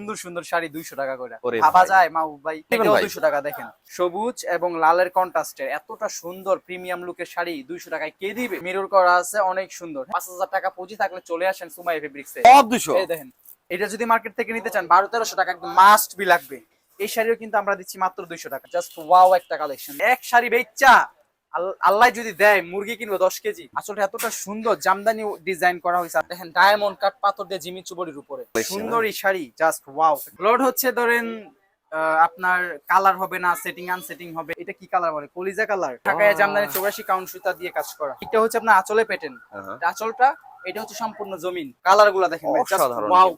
সুন্দর সুন্দর শাড়ি দুইশো টাকা করে। ভাবা যায় মাহবুব ভাই। দুইশো টাকা দেখেন। সবুজ এবং লালের কন্ট্রাস্টের এতটা সুন্দর প্রিমিয়াম লুকের শাড়ি দুইশো টাকায় কে দিবে? মিরর করা আছে অনেক সুন্দর। পাঁচ হাজার টাকা পুঁজি থাকলে চলে আসেন সুমাই ফেব্রিক্স এই দেখেন এটা যদি মার্কেট থেকে নিতে চান বারো তেরোশো টাকা একদম মাস্ট বি লাগবে। এই শাড়িও কিন্তু আমরা দিচ্ছি মাত্র দুইশো টাকা জাস্ট ওয়াও একটা কালেকশন এক শাড়ি বেচা। আল্লাহ যদি দেয় মুরগি কিনবো দশ কেজি। আসলে এতটা সুন্দর জামদানি ডিজাইন করা হয়েছে। দেখেন ডায়মন্ড কাট পাথর দিয়ে জিমি চুবড়ির উপরে। সুন্দর এই শাড়ি জাস্ট ওয়াও লোড হচ্ছে ধরেন আহ, আপনার কালার হবে না সেটিং আনসেটিং হবে। এটা কি কালার বলে? কলিজা কালার ঢাকায় জামদানি চৌরাশি কাউন্ট সুতা দিয়ে কাজ করা। এটা হচ্ছে আপনার আঁচলে পেটেন আঁচলটা এটা হচ্ছে সম্পূর্ণ জমিন। কালারগুলা দেখেন ওয়াও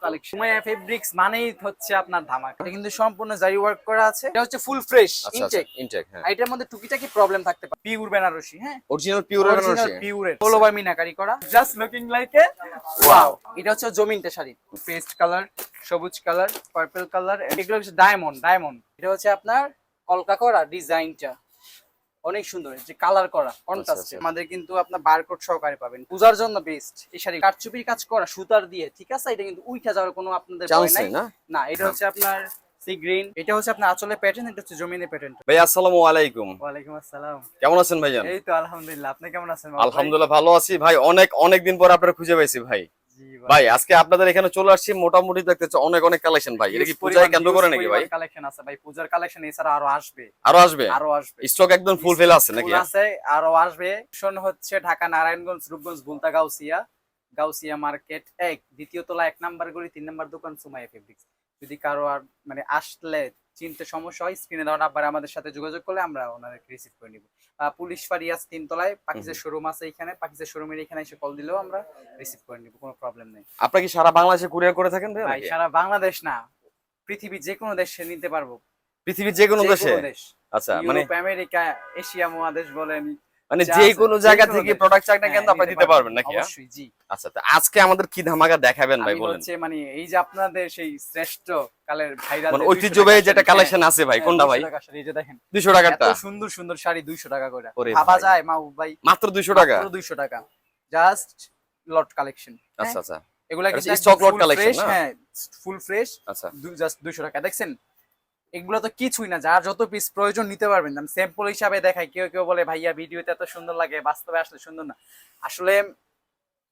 ফেব্রিক্স মানেই হচ্ছে আপনার ধামাকা। এটা কিন্তু সম্পূর্ণ জারি ওয়ার্ক করা আছে। এটা হচ্ছে ফুল ফ্রেশ ইনটেক ইনটেক হ্যাঁ। এটার মধ্যে টুকিটাকি প্রবলেম থাকতে পারে। পিওর বেনারসি হ্যাঁ? অরিজিনাল পিওর অরিজিনাল পিওরের পোলো বাই মিনাকারি করা। Just looking like a wow এটা হচ্ছে জমিনটা শাড়ি। পেস্ট কালার সবুজ কালার পার্পল কালার এগুলো হচ্ছে ডায়মন্ড ডায়মন্ড এটা হচ্ছে আপনার কলকা করা ডিজাইনটা অনেক সুন্দর যে কালার করা কন্ট্রাস্ট আচ্ছা। আমাদের কিন্তু আপনার বারকোড সহকারে পাবেন। পূজার জন্য বেস্ট এই শাড়ি কারচুপির কাজ করা সুতার দিয়ে ঠিক আছে? এটা কিন্তু উইঠা যাওয়ার কোনো আপনাদের ভয় নাই। না? এটা হচ্ছে আপনার সি গ্রিন এটা হচ্ছে আপনার আঁচলে প্যাটার্ন এটা হচ্ছে জমিনে প্যাটার্ন ভাই আসসালামু আলাইকুম। ওয়ালাইকুম আসসালাম। কেমন আছেন ভাইজান? এই তো আলহামদুলিল্লাহ। আপনি কেমন আছেন? আলহামদুলিল্লাহ ভালো আছি। ভাই অনেক অনেক দিন পর আপনারা খুঁজে পাইছি ভাই। ভাই। আজকে আপনাদের এখানে চলে আসছি মোটামুটি দেখতে অনেক অনেক কালেকশন ভাই। এটা কি পূজায় কেন্দ্র করে নাকি ভাই? কালেকশন আছে ভাই। পূজার কালেকশন এছাড়া আরও আসবে। আরও আসবে? আরও আসবে। স্টক একদম ফুল ফিল আছে নাকি আছে আরও আসবে। শোন হচ্ছে ঢাকা নারায়ণগঞ্জ রূপগঞ্জ বুলতা গাউসিয়া। গাউসিয়া মার্কেট এক দ্বিতীয় তলা এক নাম্বার গলি তিন নাম্বার দোকান সুমাইয়া ফেব্রিক্স যদি কারও আর মানে আসলে চিনতে সমস্যা হয় স্ক্রিনে দেওয়া নাম্বারে আমাদের সাথে যোগাযোগ করলে আমরা ওনাদেরকে রিসিভ করে নিব। পুলিশ ফারিয়াস তিনতলায় পাকিজের শোরুম আছে এখানে পাকিজের শোরুমের এখানে এসে কল দিলেও আমরা রিসিভ করে নিব কোনো প্রবলেম নেই। আপনারা কি সারা বাংলাদেশে কুরিয়ার করে থাকেন ভাই সারা বাংলাদেশ না পৃথিবী যে কোনো দেশে নিতে পারব। পৃথিবীর যে কোনো দেশে? দেশ। আচ্ছা মানে আমেরিকা এশিয়া মহাদেশ বলেন মানে যা কোনো জায়গা থেকে প্রোডাক্ট না হ্যাঁ, কিন্তু আপনারা দিতে পারবেন। নাকি হ্যাঁ? অবশ্যই জি। আচ্ছা তো আজকে আমাদের কি ধামাকা দেখাবেন ভাই বলেন। হচ্ছে মানে এই যে আপনাদের সেই শ্রেষ্ঠ কালের ভাইরাল মানে ঐতিহ্যবাহী যেটা কালেকশন আছে ভাই কোনটা ভাই? এই যে দেখেন। দুশো এত সুন্দর সুন্দর শাড়ি 200 টাকা করে। ভাবা। যায় মাহবুব ভাই? মাত্র দুশো টাকা? মাত্র 200 টাকা। জাস্ট লট কালেকশন আচ্ছা আচ্ছা। এগুলা lot ফুল collection ফ্রেশ না? হ্যাঁ ফুল ফ্রেশ আচ্ছা। জাস্ট 200 টাকা। দেখছেন? এগুলো তো কিছুই না যার যত পিস প্রয়োজন নিতে পারবেন। আমি স্যাম্পল হিসাবে দেখাই কেউ কেউ বলে ভাইয়া ভিডিওতে এত সুন্দর লাগে বাস্তবে আসলে সুন্দর না। আসলে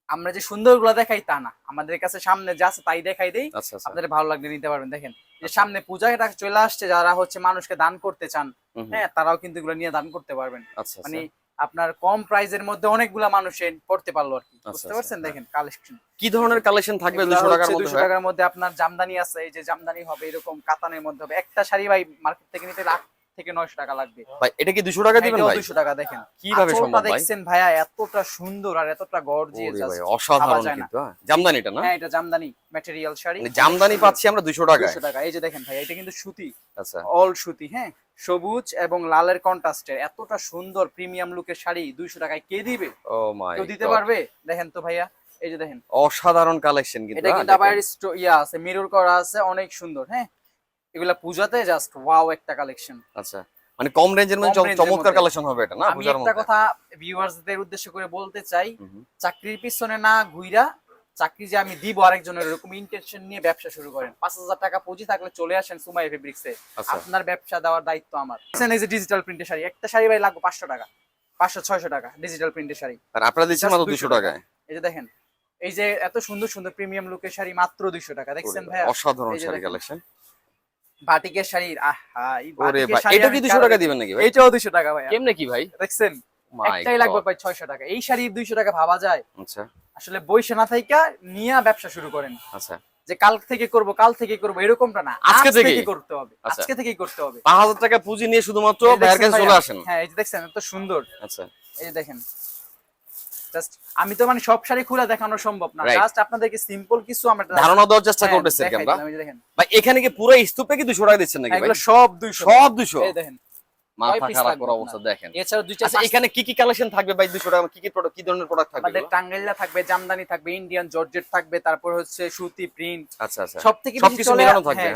আমরা যে সুন্দরগুলো দেখাই তা না। আমাদের কাছে সামনে যা আছে তাই দেখাই দেই। আচ্ছা আচ্ছা। আপনাদের ভালো লাগলে নিতে পারবেন। দেখেন যে সামনে পূজাটা চলে আসছে যারা হচ্ছে মানুষকে দান করতে চান। হ্যাঁ তারাও কিন্তু এগুলো নিয়ে দান করতে পারবেন। আচ্ছা মানে আচ্ছা আপনার কম প্রাইজের মধ্যে অনেকগুলা মানুষ এ পড়তে পারল আর কি। আচ্ছা, বুঝতে আচ্ছা, পারছেন? হ্যাঁ। দেখেন কালেকশন কি ধরনের কালেকশন থাকবে দুশো টাকার মধ্যে? টাকার মধ্যে আপনার জামদানি আছে এই যে জামদানি হবে এরকম কাতানের মধ্যে হবে। একটা শাড়ি ভাই মার্কেট থেকে নিতে লাখ থেকে নয়শো টাকা লাগবে। ভাই এটা কি দুশো টাকা দিবেন ভাই? দুশো টাকা দেখেন। কীভাবে সম্ভব ভাই? দেখছেন ভাইয়া এতটা সুন্দর আর এতটা গর্জিয়াস অসাধারণ। কিন্তু হ্যাঁ। জামদানিটা না? হ্যাঁ এটা জামদানি ম্যাটেরিয়াল শাড়ি। মানে জামদানি পাচ্ছি আমরা দুশো টাকায়। দুশো টাকা এই যে দেখেন ভাই এটা কিন্তু সুতি। আচ্ছা। অল সুতি হ্যাঁ? সবুজ এবং লালের কন্ট্রাস্টের এতটা সুন্দর প্রিমিয়াম লুকের শাড়ি দুইশো টাকায় কে দিবে? ও মাই কেউ দিতে পারবে? দেখেন তো ভাইয়া এই যে দেখেন। অসাধারণ কালেকশন কিন্তু এটা হ্যাঁ, কিন্তু আবার ইয়া আছে মিরর করা আছে অনেক সুন্দর হ্যাঁ? এগুলা পূজাতে জাস্ট ওয়াও একটা কালেকশন আচ্ছা মানে কম রেঞ্জের মধ্যে চমৎকার কালেকশন হবে এটা না? আমি একটা কথা ভিউয়ার্সদের উদ্দেশ্য করে বলতে চাই। চাকরির পিছনে না ঘুইরা চাকরি যে আমি দিব আরেকজনের এরকম ইন্টেনশন নিয়ে ব্যবসা শুরু করেন। পাঁচ হাজার টাকা পুঁজি থাকলে চলে আসেন সুমাই ফেব্রিক্সে আচ্ছা। আপনার ব্যবসা দেওয়ার দায়িত্ব আমার। এই যে ডিজিটাল প্রিন্টের শাড়ি একটা শাড়ি ভাই লাগবে পাঁচশো টাকা পাঁচশো ছয়শো টাকা ডিজিটাল প্রিন্টের শাড়ি। আর আপনারা দিচ্ছেন মাত্র দুশো টাকা। টাকায়। এই যে দেখেন এই যে এত সুন্দর সুন্দর প্রিমিয়াম লুকের শাড়ি মাত্র দুইশো টাকা দেখছেন ভাই, অসাধারণ শাড়ি কালেকশন বাটিকের শাড়ির আহা এই বাটিকের শাড়ি এটা কি দুশো কারো- টাকা দিবেন নাকি ভাই? এইটাও দুইশো টাকা ভাই কেমনে কি ভাই? দেখছেন? একটাই লাগবে টাকা। এই শাড়ি দুইশো টাকা ভাবা যায়। আচ্ছা। আসলে বইসে না থাইকা নিয়ে ব্যবসা শুরু করেন। আচ্ছা। যে কাল থেকে করব কাল থেকে করব এরকমটা না। আজকে আজ থেকেই? করতে হবে। আচ্ছা। আজকে থেকেই করতে হবে। পাঁচ হাজার টাকা পুঁজি নিয়ে শুধুমাত্র ভাইয়ের কাছে চলে আসেন। হ্যাঁ এই যে দেখছেন এত সুন্দর। আচ্ছা। এই যে দেখেন। জাস্ট আমি তো মানে সব শাড়ি খুলে দেখানো সম্ভব না। জাস্ট আপনাদেরকে সিম্পল কিছু আমরা ধারণা দেওয়ার চেষ্টা হ্যাঁ, করতেছি আমরা। ভাই এখানে কি পুরো স্তূপে কি দুশো টাকা দিচ্ছেন নাকি ভাই? এগুলো সব 200 সব দুশো এই দেখেন। মাথা খারাপ করা অবস্থা দেখেন। এছাড়া দুইটা এখানে কি কি কালেকশন থাকবে ভাই দুশো টাকা? কি কি product- কি ধরনের প্রোডাক্ট থাকবে আমাদের টাঙ্গাইলা থাকবে জামদানি থাকবে ইন্ডিয়ান জর্জেট থাকবে তারপর হচ্ছে সুতি প্রিন্ট আচ্ছা আচ্ছা। বেশি চলে হ্যাঁ হ্যাঁ?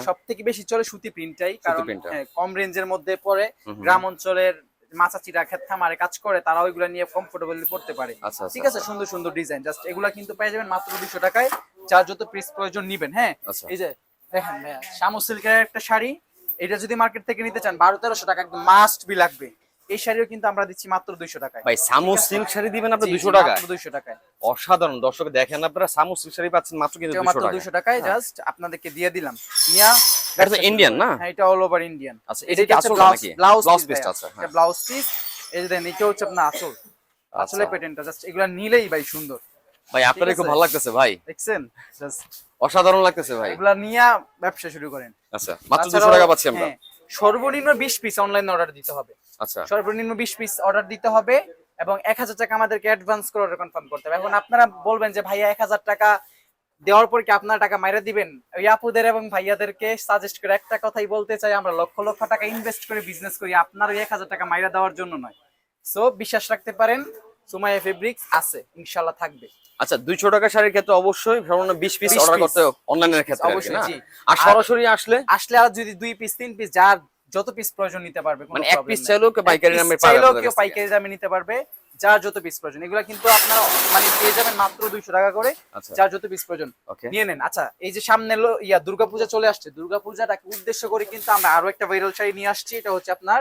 বেশি চলে সুতি প্রিন্টটাই কারণ। হ্যাঁ, কম রেঞ্জের মধ্যে পড়ে হুম। গ্রাম অঞ্চলের মাছাচিরা ক্ষেত খামারে কাজ করে তারা ওইগুলো নিয়ে কমফোর্টেবলি পড়তে পারে। আচ্ছা ঠিক আছে? সুন্দর সুন্দর ডিজাইন জাস্ট এগুলা কিন্তু পেয়ে যাবেন মাত্র দুশো টাকায়। যার যত প্রয়োজন নিবেন হ্যাঁ? এই যে দেখেন ভাইয়া শামু সিল্কের একটা শাড়ি এটা যদি মার্কেট থেকে নিতে চান বারো তেরোশো টাকা একদম মাস্ট বি লাগবে। এই শাড়িও কিন্তু আমরা দিচ্ছি মাত্র দুইশো টাকায়। ভাই সামু সিল্ক শাড়ি দিবেন আপনি দুশো টাকা দুইশো টাকায়। অসাধারণ। দর্শক দেখেন আপনারা সামু সিল্ক শাড়ি পাচ্ছেন মাত্র কিন্তু দুশো মাত্র দুইশো টাকায় জাস্ট আপনাদেরকে দিয়ে দিলাম। নিয়া এটা ইন্ডিয়ান না? হ্যাঁ এটা অল ওভার ইন্ডিয়ান আচ্ছা এটা কি আচল নাকি? ব্লাউজ ব্লাউজ পিস আছে হ্যাঁ। ব্লাউজ পিস এই যে দেন এটা হচ্ছে আপনার আঁচল আসলে আচ্ছা। প্যাটার্নটা জাস্ট এগুলা নিলেই ভাই সুন্দর। ভাই আপনার খুব ভালো লাগতেছে ভাই। দেখছেন? জাস্ট অসাধারণ লাগতেছে ভাই। এগুলা নিয়া ব্যবসা শুরু করেন। আচ্ছা মাত্র দুশো তাছাড়াও- টাকা পাচ্ছি আমরা। হ্যাঁ, সর্বনিম্ন বিশ পিস অনলাইন অর্ডার দিতে হবে। আচ্ছা। সর্বনিম্ন বিশ পিস অর্ডার দিতে হবে এবং এক হাজার টাকা আমাদেরকে অ্যাডভান্স করে অর্ডার কনফার্ম করতে হবে। এখন আপনারা বলবেন যে ভাইয়া এক হাজার টাকা দেওয়ার পর কি আপনার টাকা মাইরা দিবেন? ওই আপুদের এবং ভাইয়াদেরকে সাজেস্ট করে একটা কথাই বলতে চাই আমরা লক্ষ লক্ষ টাকা ইনভেস্ট করে বিজনেস করি আপনার ওই এক হাজার টাকা মাইরা দেওয়ার জন্য নয়। সো বিশ্বাস রাখতে পারেন সুমাইয়া ফেব্রিক্স আছে ইনশাল্লাহ থাকবে। আচ্ছা দুইশো টাকা শাড়ির ক্ষেত্রে অবশ্যই সর্বনিম্ন বিশ পিস 20 অর্ডার। করতে অনলাইনের ক্ষেত্রে অবশ্যই, আর সরাসরি আসলে? আসলে আর যদি দুই পিস তিন পিস যার যত পিস প্রয়োজন নিতে পারবে মানে এক পিস চাইলেও কেউ পাইকারি দামে চাইলেও কেউ পাইকারি দামে নিতে পারবে যার যত পিস প্রয়োজন। এগুলো কিন্তু আপনারা মানে পেয়ে যাবেন মাত্র দুইশো টাকা করে আচ্ছা। যার যত পিস প্রয়োজন। নিয়ে নেন। আচ্ছা এই যে সামনে এলো ইয়া দুর্গাপূজা চলে আসছে। দুর্গাপূজাটাকে উদ্দেশ্য করে কিন্তু আমরা আরও একটা ভাইরাল শাড়ি নিয়ে আসছি। এটা হচ্ছে আপনার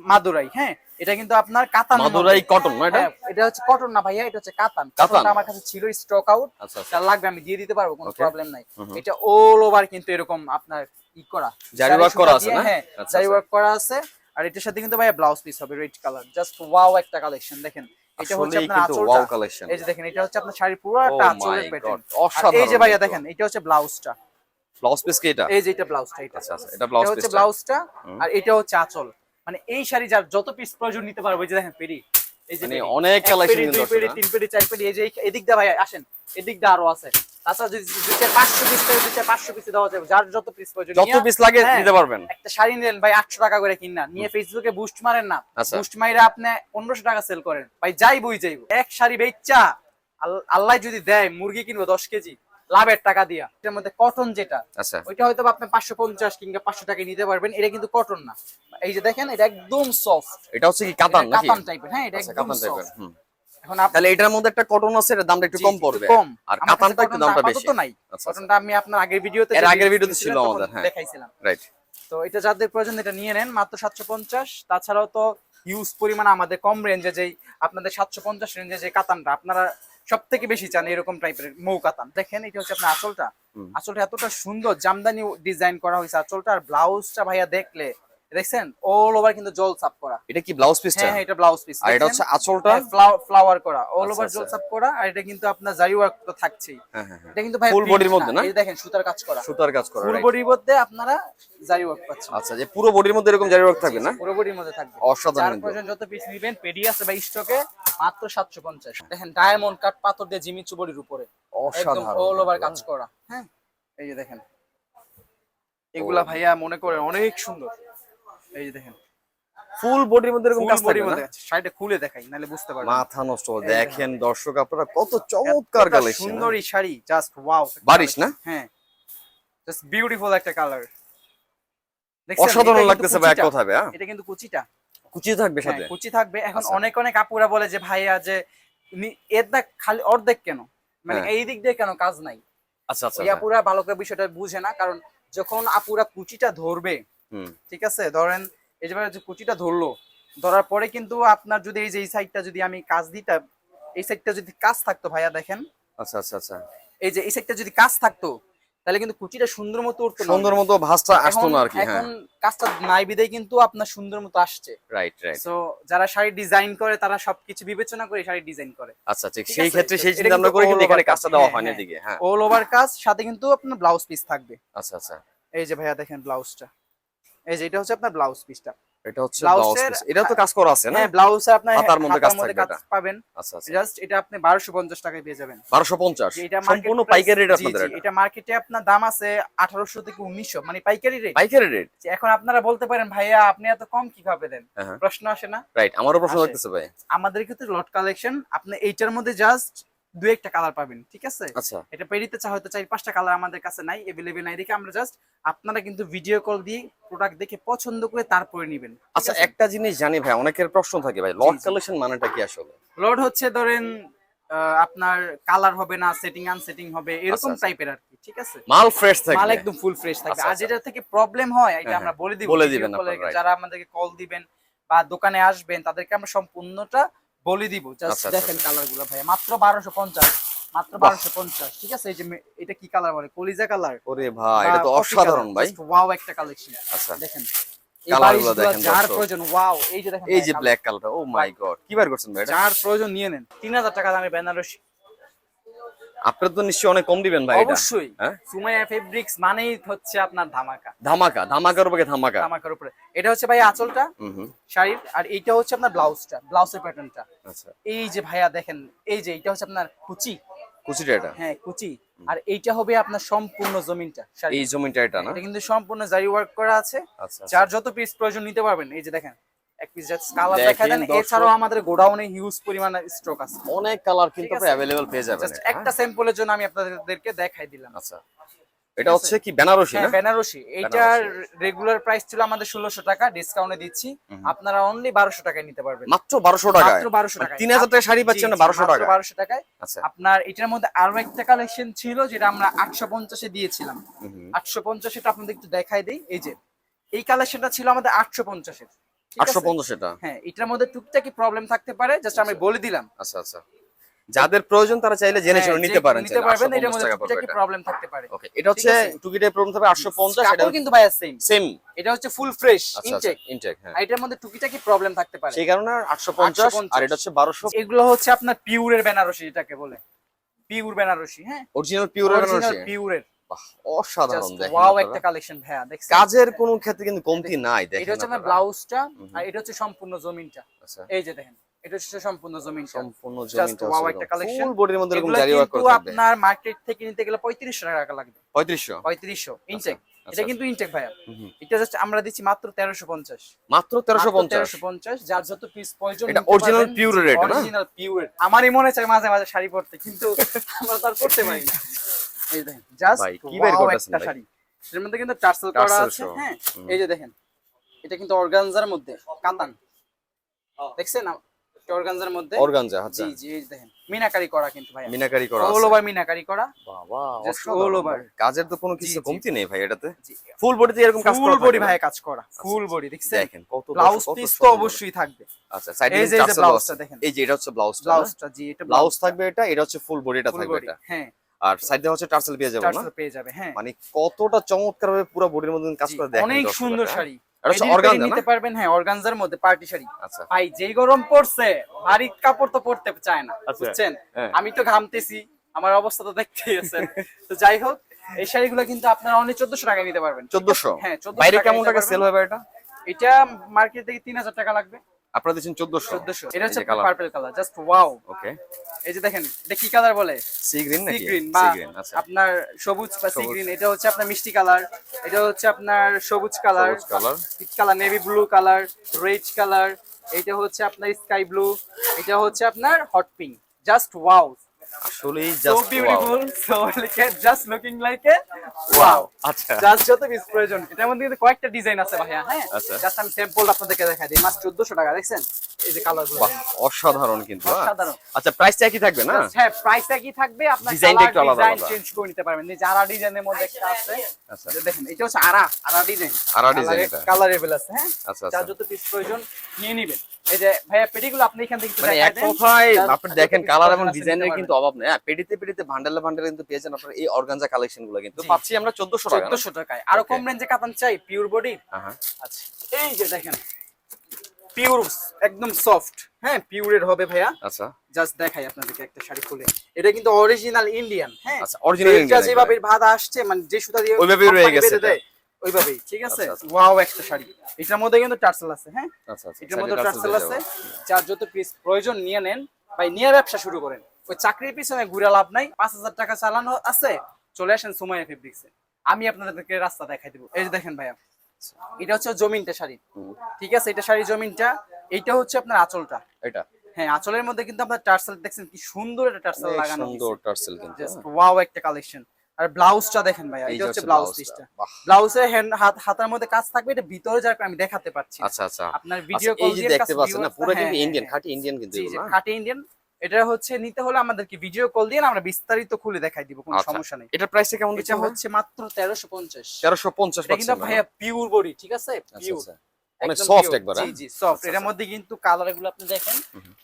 মাদুরাই হ্যাঁ? এটা কিন্তু আপনার কাতান মাদুরাই কটন না এটা? হ্যাঁ, এটা হচ্ছে কটন না ভাইয়া এটা হচ্ছে কাতান। কাতান? কাতানটা আমার কাছে ছিল স্টক আউট আচ্ছা আচ্ছা। লাগবে আমি দিয়ে দিতে পারব কোনো প্রবলেম নাই। এটা অল ওভার কিন্তু এরকম আপনার ই করা। জারি work করা আছে না? হ্যাঁ আচ্ছা, জারি আচ্ছা। ওয়ার্ক করা আছে। আর এটার সাথে কিন্তু ভাইয়া ব্লাউজ পিস হবে রেড কালার জাস্ট ওয়াও একটা কালেকশন দেখেন। এটা হচ্ছে আপনার আঁচলটা। ওয়াও কালেকশন এই যে দেখেন এটা হচ্ছে আপনার শাড়ির পুরো একটা Oh আঁচলের প্যাটার্ন অসাধারণ এই যে ভাইয়া দেখেন এটা হচ্ছে ব্লাউজটা ব্লাউজ পিস কি এটা? এই যে এটা ব্লাউজটা এটা। আচ্ছা আচ্ছা এটা ব্লাউজ এটা হচ্ছে পিস ব্লাউজটা আর এটা হচ্ছে আঁচল। মানে এই শাড়ি যার যত পিস প্রয়োজন নিতে পারবে যে দেখেন পেরি এই যে মানে অনেক কালেকশন দুই পেরি তিন পেরি চার পেরি এই যে এদিক দিয়ে ভাই আসেন এদিক দিয়ে আরও আছে। তাছাড়া যদি দুই চার পাঁচশো পিস দুই চার পাঁচশো পিস দেওয়া যাবে যার যত পিস প্রয়োজন যত পিস লাগে হ্যাঁ, নিতে পারবেন। একটা শাড়ি নিলেন ভাই আটশো টাকা করে কিনা নিয়ে ফেসবুকে বুস্ট মারেন না। আচ্ছা। বুস্ট মাইরা আপনি পনেরোশো টাকা সেল করেন। ভাই যাই বই যাইব এক শাড়ি বেচা আল্লাহ যদি দেয় মুরগি কিনবো দশ কেজি। লাভের টাকা দিয়া। এটার মধ্যে কটন যেটা আচ্ছা। ওইটা হয়তো আপনি পাঁচশো পঞ্চাশ কিংবা পাঁচশো টাকা নিতে পারবেন। এটা কিন্তু কটন না। এই যে দেখেন এটা একদম সফট এটা হচ্ছে কি কাতান নাকি? কাতান টাইপের হ্যাঁ এটা আচ্ছা একদম সফট এখন তাহলে এটার মধ্যে একটা কটন আছে এটার দামটা একটু কম পড়বে। কম। আর কাতানটা একটু দামটা আপাতত বেশি। নাই। আচ্ছা। কটনটা আমি আপনার আগের ভিডিওতে এর আগের ভিডিওতে ছিল আমাদের, হ্যাঁ। দেখাইছিলাম। রাইট তো এটা যাদের প্রয়োজন এটা নিয়ে নেন। মাত্র সাতশো পঞ্চাশ। তাছাড়াও তো পরিমাণ আমাদের কম রেঞ্জে যেই আপনাদের সাতশো পঞ্চাশ রেঞ্জে যে কাতানটা আপনারা সব থেকে বেশি চান এরকম টাইপের মৌ কাতান দেখেন এটা হচ্ছে আপনার আঁচলটা। আসলটা আঁচলটা এতটা সুন্দর জামদানি ডিজাইন করা হয়েছে আঁচলটা। আর ব্লাউজটা ভাইয়া দেখলে দেখছেন? অল ওভার কিন্তু জল সাপ করা। এটা কি ব্লাউজ পিস হ্যাঁ হ্যাঁ এটা ব্লাউজ পিস আর এটা হচ্ছে আঁচলটা? ফ্লাওয়ার করা। অল আচ্ছা, ওভার আচ্ছা। জল সাপ করা আর এটা কিন্তু আপনার জারি ওয়ার্ক তো থাকছেই। হ্যাঁ হ্যাঁ হ্যাঁ। এটা কিন্তু ভাই Full body র মধ্যে না? এই দেখেন সুতার কাজ করা। সুতার কাজ করা ফুল বডির মধ্যে আপনারা জারি ওয়ার্ক পাচ্ছেন। আচ্ছা যে পুরো বডির মধ্যে এরকম জারি ওয়ার্ক থাকবে না? পুরো বডির মধ্যে থাকবে। অসাধারণ কিন্তু। যত পিস নিবেন পেডি আছে বা স্টকে মাত্র সাতশো পঞ্চাশ। দেখেন ডায়মন্ড কাট পাথর দিয়ে জিমিচু বডির উপরে। একদম অসাধারণ অল ওভার কাজ করা। হ্যাঁ? এই যে দেখেন। এগুলা ভাইয়া মনে করেন অনেক সুন্দর। এই যে দেখেন ফুল বডির মধ্যে এরকম কাজ বডির মধ্যে না? আছে। শাড়িটা খুলে দেখাই নালে বুঝতে পারবেন। মাথা নষ্ট দেখেন দর্শক আপনারা কত চমৎকার কালেকশন সুন্দর শাড়ি জাস্ট ওয়াও বারিশ না? হ্যাঁ। জাস্ট বিউটিফুল একটা কালার অসাধারণ লাগতেছে ভাই এক কথা ভাই হ্যাঁ? এটা কিন্তু কুচিটা। কুচি থাকবে হ্যাঁ, সাথে। কুচি থাকবে। এখন আচ্ছা। অনেক অনেক আপুরা বলে যে ভাইয়া যে নি- এর না খালি অর্ধেক কেন? মানে হ্যাঁ। এই দিক দিয়ে কেন কাজ নাই? আচ্ছা আচ্ছা এই আপুরা ভালো করে বিষয়টা বুঝে না কারণ যখন আপুরা কুচিটা ধরবে ঠিক আছে? ধরেন এই যে কুচিটা ধরলো ধরার পরে কিন্তু আপনার যদি এই যে এই সাইডটা যদি আমি কাজ দিতাম এই সাইডটা যদি কাজ থাকতো ভাইয়া দেখেন। আচ্ছা আচ্ছা আচ্ছা। এই যে এই সাইডটা যদি কাজ থাকতো তাহলে কিন্তু কুচিটা সুন্দর মতো উঠতো সুন্দর মতো ভাঁজটা আসতো না আর কি হ্যাঁ। এখন কাজটা নাই বিদায় কিন্তু আপনার সুন্দর মতো আসছে। রাইট রাইট সো যারা শাড়ি ডিজাইন করে তারা সবকিছু বিবেচনা করে শাড়ি ডিজাইন করে। আচ্ছা ঠিক ঠিক সেই ক্ষেত্রে সেই চিন্তা আমরা করি কিন্তু এখানে কাজটা দেওয়া হ্যাঁ, হয় না হ্যাঁ। এদিকে হ্যাঁ। অল ওভার কাজ সাথে কিন্তু আপনার ব্লাউজ পিস থাকবে। আচ্ছা আচ্ছা। এই যে ভাইয়া দেখেন ব্লাউজটা এই যে এটা হচ্ছে আপনার ব্লাউজ পিসটা এটা হচ্ছে ব্লাউজের- এটা তো কাজ করা আছে না? হ্যাঁ ব্লাউজ হাতার মধ্যে কাজ থাকবে এটা। পাবেন। আচ্ছা আচ্ছা। জাস্ট এটা আপনি বারোশো পঞ্চাশ টাকায় পেয়ে যাবেন। বারোশো পঞ্চাশ? যে এটা সম্পূর্ণ পাইকারি রেট আপনাদের জি, এটা? মার্কেটে আপনার দাম আছে আঠারোশো থেকে উনিশশো মানে পাইকারি রেট পাইকারি রেট এখন আপনারা বলতে পারেন ভাইয়া আপনি এত কম কি কীভাবে দেন? হ্যাঁ। প্রশ্ন আসে না। রাইট আমারও প্রশ্ন। লাগতেছে ভাই। আমাদের ক্ষেত্রে লট কালেকশন আপনি এইটার মধ্যে জাস্ট দু একটা কালার পাবেন ঠিক আছে আচ্ছা এটা পেরিতে চা হয়তো চার পাঁচটা কালার আমাদের কাছে নাই এভেলেবেল নাই দেখে আমরা জাস্ট আপনারা কিন্তু ভিডিও কল দিয়ে প্রোডাক্ট দেখে পছন্দ করে তারপরে নেবেন আচ্ছা একটা জিনিস জানি ভাই অনেকের প্রশ্ন থাকে ভাই লট। কালেকশন মানেটা কি আসলে লট হচ্ছে ধরেন আপনার কালার হবে না সেটিং আনসেটিং হবে এরকম আচ্ছা। টাইপের আর কি ঠিক আছে মাল ফ্রেশ থাকবে মাল একদম ফুল ফ্রেশ থাকবে আচ্ছা, আর আচ্ছা। যেটা থেকে প্রবলেম হয় এটা হ্যাঁ, আমরা বলে দিব বলে দিবেন. যারা আমাদেরকে কল দিবেন বা দোকানে আসবেন তাদেরকে আমরা সম্পূর্ণটা বলে দিব জাস্ট আচ্ছা, দেখেন কালারগুলো ভাই মাত্র বারোশো পঞ্চাশ মাত্র বারোশো পঞ্চাশ ঠিক আছে? এই যে এটা কি কালার বলে? কলিজা কালার ওরে ভাই এটা তো অসাধারণ ভাই। ওয়াও একটা কালেকশন আচ্ছা। দেখেন এই Colour গুলো বালিশগুলো দেখেন যার প্রয়োজন ওয়াও এই যে দেখেন এই যে ব্ল্যাক কালারটা ও মাই গড কি বার করছেন ভাই এটা? যার প্রয়োজন নিয়ে নেন। তিন হাজার টাকা দামে বেনারসি আপনারা তো নিশ্চয়ই অনেক কম দিবেন ভাই অবশ্যই। হ্যাঁ? সুমাইয়া ফেব্রিক্স মানেই হচ্ছে আপনার ধামাকা। ধামাকা ধামাকার উপরে ধামাকা। ধামাকার উপরে। এটা হচ্ছে ভাই আঁচলটা শাড়ির আর এইটা হচ্ছে আপনার ব্লাউজটা ব্লাউজের প্যাটার্নটা। আচ্ছা। এই যে ভাইয়া দেখেন এই যে এটা হচ্ছে আপনার কুচি। কুচিটা এটা? হ্যাঁ কুচি। আর এইটা হবে আপনার সম্পূর্ণ জমিনটা এই জমিটা এটা না? এটা কিন্তু সম্পূর্ণ জারি ওয়ার্ক করা আছে। আচ্ছা যার যত পিস প্রয়োজন নিতে পারবেন এই যে দেখেন। এছাড়াও আমাদের গোডাউনে হিউজ আছে। অনেক কালার একটা জন্য আমি আপনাদেরকে দেখাই দিলাম। আচ্ছা। এটা হচ্ছে হ্যাঁ, বেনারসি বেনারসি। রেগুলার প্রাইস ছিল আমাদের টাকা দিচ্ছি। আপনারা অনলি টাকায় নিতে মাত্র টাকা টাকা টাকা টাকায়। আপনার এটার মধ্যে আরও একটা কালেকশন ছিল যেটা আমরা আটশো পঞ্চাশে দিয়েছিলাম। আটশো পঞ্চাশ এটা আপনাদের একটু দেখাই দেই। এই যে এই কালেকশনটা ছিল আমাদের আটশো পঞ্চাশের। হ্যাঁ এটার মধ্যে টুকটাকি প্রবলেম থাকতে পারে? আমি বলে দিলাম। আচ্ছা আচ্ছা। যাদের প্রয়োজন তারা চাইলে জেনে হ্যাঁ, নিতে পারেন নিতে পারে। কিন্তু ফুল ফ্রেশ হ্যাঁ। এটার মধ্যে টুকিটাকি প্রবলেম থাকতে পারে? আর এটা হচ্ছে এগুলো হচ্ছে আপনার পিউরের বেনারসি এটাকে বলে। পিউর বেনারসি হ্যাঁ। অরিজিনাল বেনারসি? পিউরের অসাধারণ দেখেন ওয়াও একটা কালেকশন ভাইয়া দেখছেন? কাজের কোনো ক্ষেত্রে কিন্তু কমতি নাই দেখেন এটা হচ্ছে ব্লাউজটা আর এটা হচ্ছে সম্পূর্ণ জমিনটা। আচ্ছা। এই যে দেখেন এটা হচ্ছে সম্পূর্ণ জমিনটা। সম্পূর্ণ একটা। ফুল বডির মধ্যে এরকম জারি ওয়ার্ক করা আপনার মার্কেট থেকে নিতে গেলে টাকা লাগবে। ইনটেক আচ্ছা, এটা কিন্তু ইনটেক ভাইয়া। এটা জাস্ট আমরা দিচ্ছি মাত্র তেরোশো পঞ্চাশ। মাত্র তেরোশো পঞ্চাশ? তেরোশো পঞ্চাশ যার যত পিস প্রয়োজন এটা না? অরিজিনাল পিওর আমারই মনে চায় মাঝে মাঝে শাড়ি পরতে কিন্তু আমরা তার করতে পারি না। এই দেখেন জাস্ট কি বের করতেছেন একটা শাড়ি। এর মধ্যে কিন্তু টার্সেল করা আছে হ্যাঁ? এই যে দেখেন এটা কিন্তু অর্গানজার মধ্যে কাতান। দেখছেন অর্গানজার মধ্যে? অর্গানজা আচ্ছা। জি জি দেখেন মিনাকারি করা কিন্তু ভাই মিনাকারি করা অল ওভার মিনাকারি করা। বাবা over। ভাই। কাজের তো কোনো কিছু। কমতি নেই ভাই এটাতে। ফুল বডিতে এরকম কাজ ফুল বডি ভাই কাজ করা ফুল বডি দেখছেন? দেখেন কত ব্লাউজ পিস তো অবশ্যই থাকবে। আচ্ছা সাইডে এই যে ব্লাউজটা দেখেন। এই যে এটা হচ্ছে ব্লাউজটা ব্লাউজটা জি এটা ব্লাউজ থাকবে এটা এটা হচ্ছে ফুল বডিটা থাকবে এটা। হ্যাঁ। আর সাইডে হচ্ছে টার্সেল পেয়ে যাবে না? চারশো পেয়ে যাবে হ্যাঁ। মানে কতটা চমৎকার ভাবে পুরো বডির মধ্যে কাজ করে দেখেন অনেক সুন্দর শাড়ি? নিতে পারবেন হ্যাঁ অর্গানজার মধ্যে পার্টি শাড়ি। আচ্ছা। ভাই যেই গরম পড়ছে ভারী কাপড় তো পড়তে চায় না আচ্ছা, বুঝছেন? হ্যাঁ। আমি তো ঘামতেছি আমার অবস্থা তো দেখতেই আছেন। তো যাই হোক এই শাড়িগুলো কিন্তু আপনারা অনেক চোদ্দশো টাকা নিতে পারবেন। চোদ্দশো? হ্যাঁ, 1400 বাইরে টাকা কেমন টাকা সেল হবে এটা? এটা মার্কেট থেকে তিন হাজার টাকা লাগবে। আপনারা দিচ্ছেন চোদ্দশো। চোদ্দশো। এটা হচ্ছে purple colour just wow okay এই যে দেখেন এটা কি কালার বলে? সি গ্রিন নাকি? সি গ্রিন আচ্ছা। আপনার সবুজ বা সি গ্রিন এটা হচ্ছে আপনার মিষ্টি কালার এটা হচ্ছে আপনার সবুজ colour colour peach colour navy blue colour red colour এটা হচ্ছে আপনার স্কাই ব্লু এটা হচ্ছে আপনার হট পিঙ্ক জাস্ট ওয়াও আসলেই just beautiful so just looking like a wow আচ্ছা। জাস্ট যত পিস প্রয়োজন। এটার মধ্যে কিন্তু কয়েকটা ডিজাইন আছে ভাইয়া হ্যাঁ? আচ্ছা। জাস্ট আমি স্যাম্পল আপনাদেরকে দেখাই দিই। মাত্র 1400 টাকা দেখছেন? এই যে অসাধারণ কিন্তু হ্যাঁ? অসাধারণ। আচ্ছা প্রাইসটা একই থাকবে না হ্যাঁ একই থাকবে আপনার ডিজাইনটা একটু আলাদা ডিজাইন চেঞ্জ করে নিতে পারবেন এই যারা ডিজাইনের মধ্যে একটা আছে আচ্ছা দেখেন এটা হচ্ছে আরা আরা ডিজাইন আরা design এটা। কালারেবল আছে হ্যাঁ আচ্ছা আচ্ছা যত পিস প্রয়োজন নিয়ে নেবেন এই যে ভাইয়া পেটিগুলো আপনি এখান থেকে মানে এক। কথায় আপনি দেখেন কালার এবং ডিজাইনের কিন্তু অভাব নেই হ্যাঁ পেডিতে পেডিতে ভান্ডালে ভান্ডালে কিন্তু পেয়েছেন আপনার এই অর্গানজা কালেকশনগুলো কিন্তু। পাচ্ছি আমরা চোদ্দশো টাকা? 1400 টাকায় আরও কম রেঞ্জে কাতান চাই পিওর বডি। আচ্ছা এই যে দেখেন পিওর একদম সফট হ্যাঁ পিওরের হবে ভাইয়া। আচ্ছা। জাস্ট দেখাই আপনাদেরকে একটা শাড়ি খুলে। এটা কিন্তু অরিজিনাল ইন্ডিয়ান হ্যাঁ। আচ্ছা অরিজিনাল এটা যেভাবে আসছে মানে যে সুতা দিয়ে ওইভাবেই রয়ে গেছে ওইভাবেই ঠিক আছে? আচ্ছা, আচ্ছা। ওয়াও একটা শাড়ি। এটার মধ্যে কিন্তু টার্সেল আছে হ্যাঁ? আচ্ছা আচ্ছা এটার মধ্যে টার্সেল আছে। যার যত পিস প্রয়োজন নিয়ে নেন ভাই নিয়ে ব্যবসা শুরু করেন। ওই চাকরির পিছনে ঘুরে লাভ নাই পাঁচ হাজার টাকা চালানো আছে। চলে আসেন সময় ফেব্রিক্সে আমি আপনাদেরকে রাস্তা দেখাই দিব। এই যে দেখেন ভাইয়া এটা হচ্ছে জমিনটা শাড়ি। ঠিক আছে এটা শাড়ি জমিনটা। এইটা হচ্ছে আপনার আঁচলটা। এটা। হ্যাঁ আঁচলের মধ্যে কিন্তু আপনার টার্সেল দেখছেন কি সুন্দর একটা টার্সেল লাগানো সুন্দর টার্সেল কিন্তু ওয়াও একটা কালেকশন আর ব্লাউজটা দেখেন ভাইয়া এটা হচ্ছে ব্লাউজ পিসটা ব্লাউজের হ্যান্ড হাত হাতার মধ্যে কাজ থাকবে এটা ভিতরে যার আমি দেখাতে পারছি আচ্ছা আচ্ছা। আপনার আচ্ছা, ভিডিও কল দিয়ে দেখতে পাচ্ছেন না পুরো কিন্তু হ্যাঁ, ইন্ডিয়ান খাঁটি ইন্ডিয়ান কিন্তু খাঁটি ইন্ডিয়ান এটা হচ্ছে নিতে হলে আমাদেরকে ভিডিও কল দিয়ে আমরা বিস্তারিত খুলে দেখাই দিব কোনো আচ্ছা। সমস্যা নেই। এটা প্রাইসটা কেমন এটা দিচ্ছেন হচ্ছে মাত্র তেরোশো পঞ্চাশ। তেরোশো পঞ্চাশ এটা কিন্তু ভাইয়া পিওর বডি ঠিক আছে? পিওর আচ্ছা, অনেক soft একবার, জি হ্যাঁ? জি সফট আচ্ছা, আচ্ছা। মধ্যে কিন্তু কালারগুলো আপনি দেখেন।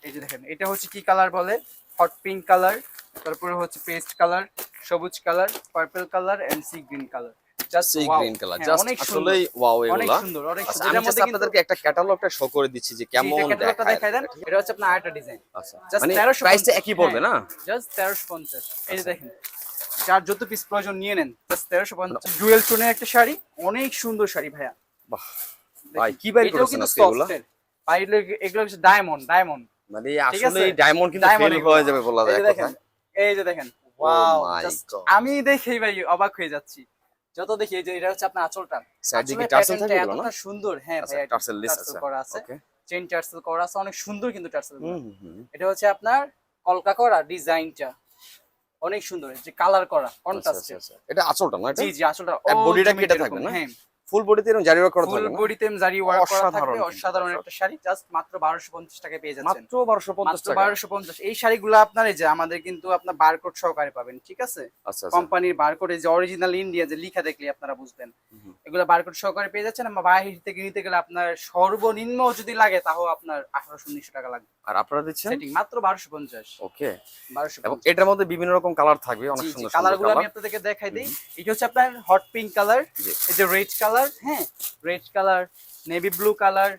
এই যে দেখেন এটা হচ্ছে কি কালার বলে? হট পিঙ্ক কালার তারপরে হচ্ছে পেস্ট কালার সবুজ colour purple colour and sea green colour just sea green colour হ্যাঁ, জাস্ট আসলেই ওয়াও এগুলা। সুন্দর অনেক আচ্ছা আমি এটার just মধ্যে কিন্তু আপনাদেরকে একটা ক্যাটালগটা শো করে দিচ্ছি যে কেমন দেখায় এটা হচ্ছে আপনার আরেকটা ডিজাইন আচ্ছা মানে প্রাইসটা একই পড়বে না? জাস্ট তেরোশো পঞ্চাশ। এই যে আচ্ছা। দেখেন যার যত পিস প্রয়োজন নিয়ে নেন জাস্ট তেরোশো পঞ্চাশ। ডুয়েল টোনের একটা শাড়ি অনেক সুন্দর শাড়ি ভাইয়া। বাহ ভাই কি বাইর করেছেন আজকে এগুলা? ভাই এগুলো হচ্ছে ডায়মন্ড ডায়মন্ড মানে আসলে? ডায়মন্ড কিন্তু ফেল হয়ে যাবে বলা এই যায় যে দেখেন কথায়। এই যে দেখেন। Wow my just God. আমি দেখেই ভাই অবাক হয়ে যাচ্ছি। যত দেখি এই যে এটা হচ্ছে আপনার আচলটা। সাইড দিকে টার্সেল থাকে এগুলো না? সুন্দর। হ্যাঁ আচ্ছা ভাই টার্সেল লেস আছে। করা আছে। চেইন টার্সেল করা আছে অনেক সুন্দর কিন্তু টার্সেল এটা হচ্ছে আপনার কলকা করা ডিজাইনটা। অনেক সুন্দর এই যে কালার করা কন্ট্রাস্ট আচ্ছা, আচ্ছা। এটা আচলটা না এটা? জি জি আচলটা বডিটা বডিটা কেটে থাকবে না? ফুল বডিতে এরকম জারি করা ফুল থাকবে না? বডিতে জারি ওয়ার্ক করা থাকবে অসাধারণ একটা শাড়ি জাস্ট মাত্র 1250 টাকায় পেয়ে যাচ্ছেন। মাত্র 1250 মাত্র 1250 এই শাড়িগুলো আপনার এই যে আমাদের কিন্তু আপনার বারকোড সহকারে পাবেন ঠিক আছে? আচ্ছা আচ্ছা। কোম্পানির বারকোড এই যে অরিজিনাল ইন্ডিয়া যে লেখা দেখলে আপনারা বুঝবেন। এগুলো বারকোড সহকারে পেয়ে যাচ্ছেন আমরা বাহির থেকে নিতে গেলে আপনার সর্বনিম্ন যদি লাগে তাও আপনার আঠারোশো উনিশশো টাকা লাগবে। আর আপনারা দিচ্ছেন? সেটিং মাত্র বারোশো পঞ্চাশ। ওকে বারোশো এবং এটার মধ্যে বিভিন্ন রকম কালার থাকবে অনেক সুন্দর কালার সুন্দরগুলো আমি আপনাদেরকে দেখাই দিই। এটা হচ্ছে আপনার হট পিঙ্ক কালার এই যে রেড কালার হ্যাঁ red colour navy blue colour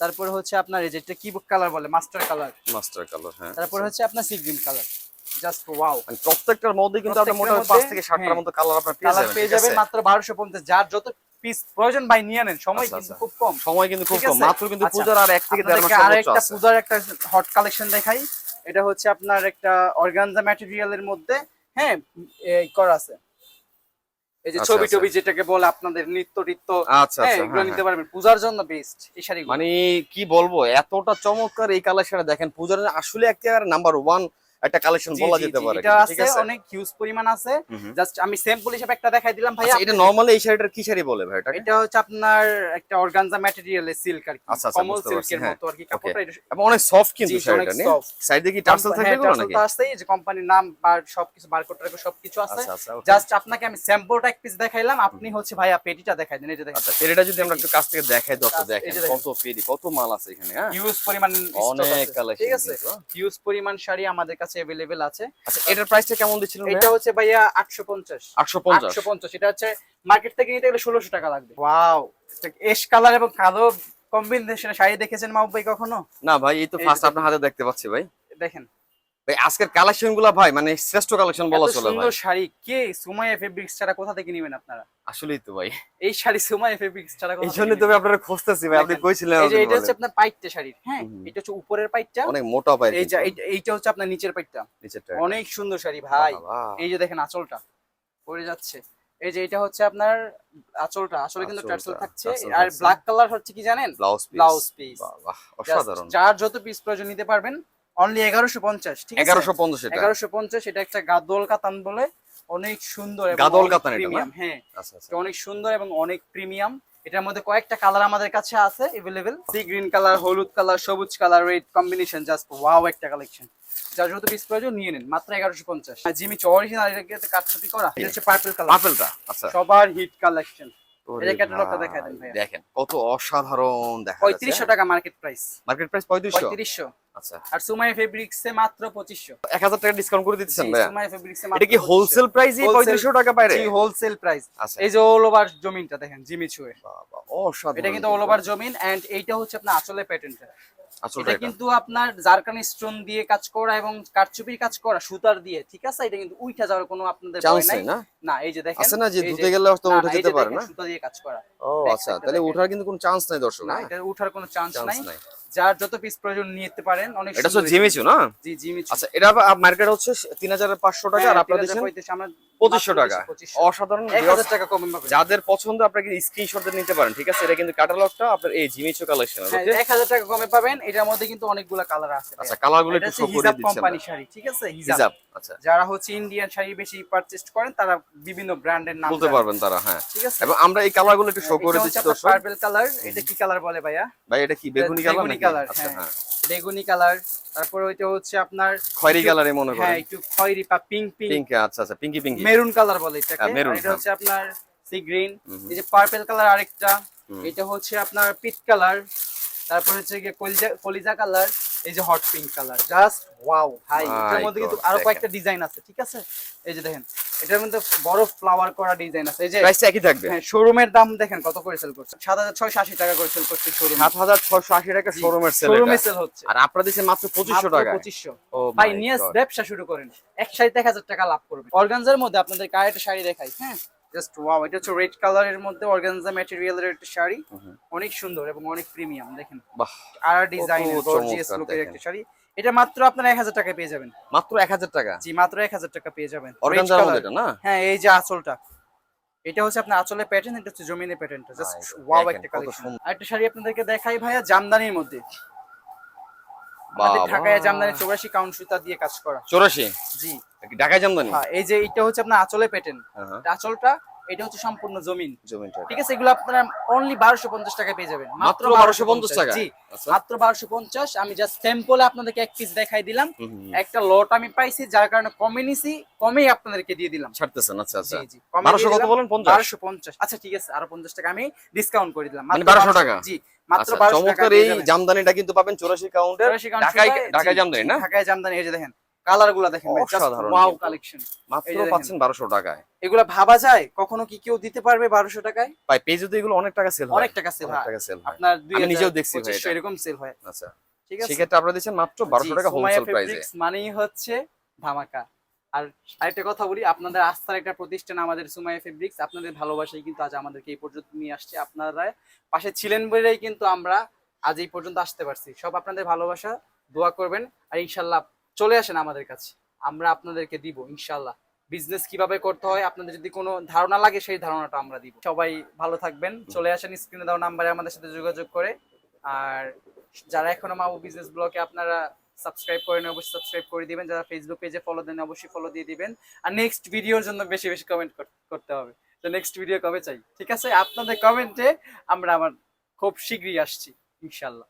তারপর হচ্ছে আপনার এই যে এটা কি কালার বলে? মাস্টার কালার মাস্টার কালার হ্যাঁ। তারপরে হচ্ছে আপনার sea green colour just wow প্রত্যেকটার মধ্যে কিন্তু আপনি মোটামুটি পাঁচ থেকে সাতটার হ্যাঁ, মতো কালার আপনার পেয়ে যাবেন পেয়ে যাবেন মাত্র বারোশো পঞ্চাশ। যার যত পিস প্রয়োজন ভাই নিয়ে নেন। সময় আচ্ছা, কিন্তু আচ্ছা। খুব কম। সময় কিন্তু খুব কম। মাত্র কিন্তু আচ্ছা, পূজার আর এক থেকে দেড় মাস সর্বোচ্চ আরেকটা পূজার একটা হট কালেকশন দেখাই। এটা হচ্ছে আপনার একটা অর্গানজা ম্যাটেরিয়ালের মধ্যে হ্যাঁ এই করা আছে। এই যে আচ্ছা, ছবি আচ্ছা। টবি যেটাকে বলে আপনাদের নৃত্য টিত্য আচ্ছা হ্যাঁ এগুলো হ্যাঁ, নিতে হ্যাঁ। পারবেন পূজার জন্য বেস্ট এই শাড়িগুলো মানে কি বলব এতটা চমৎকার এই কালেকশনটা দেখেন পূজার আসলে একটা নাম্বার ওয়ান একটা কালেকশন বলা যেতে পারে এটা আছে আছে? অনেক হিউজ পরিমাণ আছে। জাস্ট আমি স্যাম্পল হিসেবে একটা দেখাই দিলাম ভাই আচ্ছা, এটা নরমালি এই শাড়িটার কি শাড়ি বলে ভাই এটাকে? এটা হচ্ছে আপনার একটা অর্গানজা সিল্ক আর কি আচ্ছা, আচ্ছা, কমল সিল্কের হ্যাঁ, মতো আর কি কাপড়টা। এবং অনেক সফট কিন্তু শাড়িটা soft। সাইডে কি টার্সেল থাকবে হ্যাঁ, টার্সেল নাকি? তো আছেই, যে কোম্পানির নাম বা সবকিছু বারকোড সবকিছু আছে। জাস্ট আপনাকে আমি স্যাম্পলটা এক পিস দেখাইলাম আপনি হচ্ছে ভাইয়া পেটিটা দেখাই দেন এই যে দেখেন। আচ্ছা পেরিটা যদি আমরা একটু কাছ থেকে দেখাই দর্শক দেখেন কত পেরি কত মাল আছে এখানে হ্যাঁ? হিউজ পরিমাণ অনেক কালেকশন ঠিক আছে? হিউজ পরিমাণ শাড়ি আমাদের কাছে अवेलेबल আছে আচ্ছা এটার প্রাইসটা কেমন দিচ্ছিলেন এটা হচ্ছে ভাইয়া 850 850 850 এটা হচ্ছে মার্কেট থেকে নিতে গেলে 1600 টাকা লাগবে ওয়াও এশ কালার এবং কালো কম্বিনেশনে শাড়ি দেখেছেন মাহবুব ভাই কখনো না ভাই এই তো এই যে ফার্স্ট দেখেন। আপনার হাতে দেখতে পাচ্ছি ভাই দেখেন ভাই আজকের কালেকশনগুলা ভাই মানে শ্রেষ্ঠ কালেকশন বলা চলে সুন্দর শাড়ি কে সুমাইয়া ফেব্রিক্স ছাড়া কোথা থেকে নেবেন আপনারা? আসলেই তো ভাই। এই শাড়ি সুমাইয়া ফেব্রিক্স ছাড়া কোথা এই জন্য? তো আপনারা খুঁজতেছি ভাই আপনি কইছিলেন এই যে এটা হচ্ছে আপনার পাইটটা শাড়ির হ্যাঁ এটা হচ্ছে উপরের পাইটটা অনেক মোটা পাই এই যে এইটা হচ্ছে আপনার নিচের পাইটটা নিচেরটা অনেক সুন্দর শাড়ি ভাই। এই যে দেখেন আঁচলটা পরে যাচ্ছে। এই যে এটা হচ্ছে আপনার আঁচলটা আসলে কিন্তু টার্সেল থাকছে। আর ব্ল্যাক কালার হচ্ছে কি জানেন? ব্লাউজ ব্লাউজ পিস বাহ অসাধারণ। যার যত পিস প্রয়োজন নিতে পারবেন অনলি এগারোশো পঞ্চাশ ঠিক 1150 এটা। এগারোশো পঞ্চাশ এটা একটা গাদোল কাতান বলে অনেক সুন্দর এবং গাদোল অনেক কাতান প্রিমিয়াম হ্যাঁ। আচ্ছা আচ্ছা। অনেক সুন্দর এবং অনেক প্রিমিয়াম। এটার মধ্যে কয়েকটা কালার আমাদের কাছে আছে এভেলেবেল সি গ্রিন কালার হলুদ কালার সবুজ colour red combination just wow একটা কালেকশন যার যত পিস প্রয়োজন নিয়ে নিন। মাত্র এগারোশো পঞ্চাশ। জিমি অরিজিনাল এটাকে কাটছুটি করা এটা হচ্ছে পার্পল কালার পার্পলটা আচ্ছা। সবার হিট কালেকশন। দেখেন কত অসাধারণ দেখা পঁয়ত্রিশশো টাকা মার্কেট প্রাইস মার্কেট প্রাইস 3500 পঁয়ত্রিশশো। আচ্ছা। আর সুমাই ফেব্রিক্সে মাত্র পঁচিশশো। 1000 টাকা ডিসকাউন্ট করে ভাই ফেব্রিক্সে এটা কি হোলসেল প্রাইসই 3500 টাকা বাইরে? হোলসেল প্রাইস আচ্ছা। এই যে অল ওভার জমিনটা দেখেন জিমি ছুয়ে বাবা অসাধারণ এটা কিন্তু অল ওভার জমিন। এন্ড এইটা হচ্ছে আপনার আসলে প্যাটার্নটা এটা কিন্তু আপনার জারকানি স্টোন দিয়ে কাজ করা এবং কারচুপির কাজ করা সুতার দিয়ে ঠিক আছে? এটা কিন্তু উইঠা যাওয়ার কোনো আপনাদের ভয় নাই। না? এই যে দেখেন আছে না যে ধুতে গেলে তো উঠে যেতে পারে না? সুতা দিয়ে কাজ করা। ও আচ্ছা তাহলে ওঠার কিন্তু কোনো চান্স নাই দর্শক না এটা উঠার কোনো চান্স নাই। যার যত পিস প্রয়োজন নিতে পারেন অনেক এটা তো জিমিচু না? জি জিমি আচ্ছা এটা মার্কেট হচ্ছে 3500 টাকা আর আপনারা দিচ্ছেন 2500 টাকা। অসাধারণ টাকা কমে যাদের পছন্দ আপনারা কিন্তু স্ক্রিনশট নিতে পারেন ঠিক আছে? এটা কিন্তু ক্যাটালগটা আপনার এই জিমিচু কালেকশন হ্যাঁ, এক হাজার টাকা কমে পাবেন। এটার মধ্যে কিন্তু অনেকগুলা কালার আছে আচ্ছা কালারগুলো একটু শো করে দিচ্ছেন কোম্পানি শাড়ি ঠিক আছে? হিজাব। আচ্ছা। যারা হচ্ছে ইন্ডিয়ান শাড়ি বেশি পারচেজ করেন তারা বিভিন্ন ব্র্যান্ডের নাম বলতে পারবেন তারা হ্যাঁ। ঠিক আছে? এবং আমরা এই কালারগুলো একটু শো করে দিচ্ছি দর্শক। পার্পল কালার এটা কি কালার বলে ভাইয়া? ভাই এটা কি বেগুনি কালার বেগুনি নাকি? আচ্ছা হ্যাঁ। হ্যাঁ। বেগুনি কালার তারপরে ওইটা হচ্ছে আপনার খয়েরি কালারে মনে হ্যাঁ করেন একটু খয়েরি বা পিঙ্ক পিঙ্ক পিঙ্ক আচ্ছা আচ্ছা পিঙ্কি পিঙ্কি মেরুন কালার বলে এটাকে। হ্যাঁ, আর এটা হ্যাঁ। হচ্ছে আপনার সি গ্রিন এই যে পার্পল কালার আরেকটা। এটা হচ্ছে আপনার পিট কালার তারপর হচ্ছে গিয়ে কলিজা কলিজা কালার এই যে hot pink colour just wow ভাই এটার মধ্যে কিন্তু আরও কয়েকটা ডিজাইন আছে ঠিক আছে? এই যে দেখেন এটার মধ্যে বড় ফ্লাওয়ার করা ডিজাইন আছে এই যে প্রাইসটা একই থাকবে। হ্যাঁ শোরুমের দাম দেখেন কত করে সেল করছে? সাত হাজার ছয়শো আশি টাকা করে সেল করছে শোরুম সাত হাজার ছয়শো আশি টাকা শোরুমের সেল শোরুমে সেল হচ্ছে। আর আপনারা দিচ্ছেন মাত্র পঁচিশশো মাত্র টাকা 2500 ও ভাই নিয়ে ব্যবসা শুরু করেন। এক শাড়িতে এক হাজার টাকা লাভ করবেন। অর্গানজার মধ্যে আপনাদের কার শাড়ি দেখাই হ্যাঁ? জাস্ট ওয়াও এটা হচ্ছে রেড কালারের মধ্যে অর্গানজা ম্যাটেরিয়ালের একটা শাড়ি। অনেক সুন্দর এবং অনেক প্রিমিয়াম দেখেন। আর ডিজাইন গর্জিয়াস লুকের একটা শাড়ি। এটা মাত্র আপনার এক হাজার টাকায় পেয়ে যাবেন। মাত্র এক হাজার টাকা? জি মাত্র এক হাজার টাকা পেয়ে যাবেন। অর্গানজার মধ্যে এটা না? হ্যাঁ এই যে আঁচলটা। এটা হচ্ছে আপনার আঁচলের প্যাটার্ন এটা হচ্ছে জমিনের প্যাটার্নটা জাস্ট ওয়াও একটা কালেকশন সুন্দর। আরেকটা শাড়ি আপনাদেরকে দেখাই ভাইয়া জামদানির মধ্যে। আমাদের। ঢাকায় জামদানি চৌরাশি কাউন্ট সুতা দিয়ে কাজ করা। চৌরাশি? জি। ঢাকায় জামদানি হ্যাঁ এই যে এটা হচ্ছে আপনার আঁচলে প্যাটার্ন হ্যাঁ, আঁচলটা এটা হচ্ছে সম্পূর্ণ জমিন। ঠিক আছে এগুলো আপনারা অনলি বারোশো পঞ্চাশ পেয়ে যাবেন। মাত্র 1250 টাকা? জি আচ্ছা। মাত্র বারোশো পঞ্চাশ। আমি জাস্ট স্যাম্পলে আপনাদেরকে এক পিস দেখাই দিলাম। একটা লট আমি পাইছি যার কারণে কমে নিছি কমেই আপনাদেরকে দিয়ে দিলাম। ছাড়তেছেন আচ্ছা আচ্ছা। বারোশো কত বলেন পঞ্চাশ? বারোশো পঞ্চাশ। আচ্ছা ঠিক আছে আরও পঞ্চাশ টাকা আমি ডিসকাউন্ট করে দিলাম। মানে 1200 টাকা? জি মাত্র আচ্ছা, বারোশো টাকা এই জামদানিটা কিন্তু পাবেন চৌরাশি কাউন্টের ঢাকায় ঢাকায় জামদানি না? ঢাকায় জামদানি এই যে দেখেন। কালারগুলা দেখেন ওয়াও কালেকশন মাত্র এই যে দেখেন। পাচ্ছেন বারোশো টাকায়। এগুলা ভাবা যায়? কখনো কি কেউ দিতে পারবে বারোশো টাকায়? ভাই পেজে তো এগুলো অনেক টাকা সেল হয়। অনেক টাকা সেল হয়। টাকা সেল হয়। আপনার আমি নিজেও দেখছি ভাই এরকম সেল হয়। আচ্ছা। ঠিক আছে? সেক্ষেত্রে আপনারা দিচ্ছেন মাত্র বারোশো জি, টাকা হোলসেল প্রাইসে মানেই হচ্ছে ধামাকা। আর আরেকটা কথা বলি আপনাদের আস্থার একটা প্রতিষ্ঠান আমাদের সুমাইয়া ফেব্রিক্স আপনাদের ভালোবাসাই কিন্তু আজ আমাদেরকে এই পর্যন্ত নিয়ে আসছে। আপনারা পাশে ছিলেন বলেই কিন্তু আমরা আজ এই পর্যন্ত আসতে পারছি। সব আপনাদের ভালোবাসা দোয়া করবেন। আর ইনশাল্লাহ চলে আসেন আমাদের কাছে। আমরা আপনাদেরকে দিব ইনশাল্লাহ বিজনেস কীভাবে করতে হয়, আপনাদের যদি কোনো ধারণা লাগে, সেই ধারণাটা আমরা দিব। সবাই ভালো থাকবেন। চলে আসেন স্ক্রিনে দেওয়া নাম্বারে আমাদের সাথে যোগাযোগ করে। আর যারা এখনও মাবু বিজনেস ব্লকে আপনারা সাবস্ক্রাইব করেন অবশ্যই সাবস্ক্রাইব করে দিবেন। যারা ফেসবুক পেজে ফলো দেন অবশ্যই ফলো দিয়ে দিবেন। আর নেক্সট ভিডিওর জন্য বেশি বেশি কমেন্ট করতে হবে। তো নেক্সট ভিডিও কবে চাই? ঠিক আছে? আপনাদের কমেন্টে আমরা আমার খুব শীঘ্রই আসছি ইনশাল্লাহ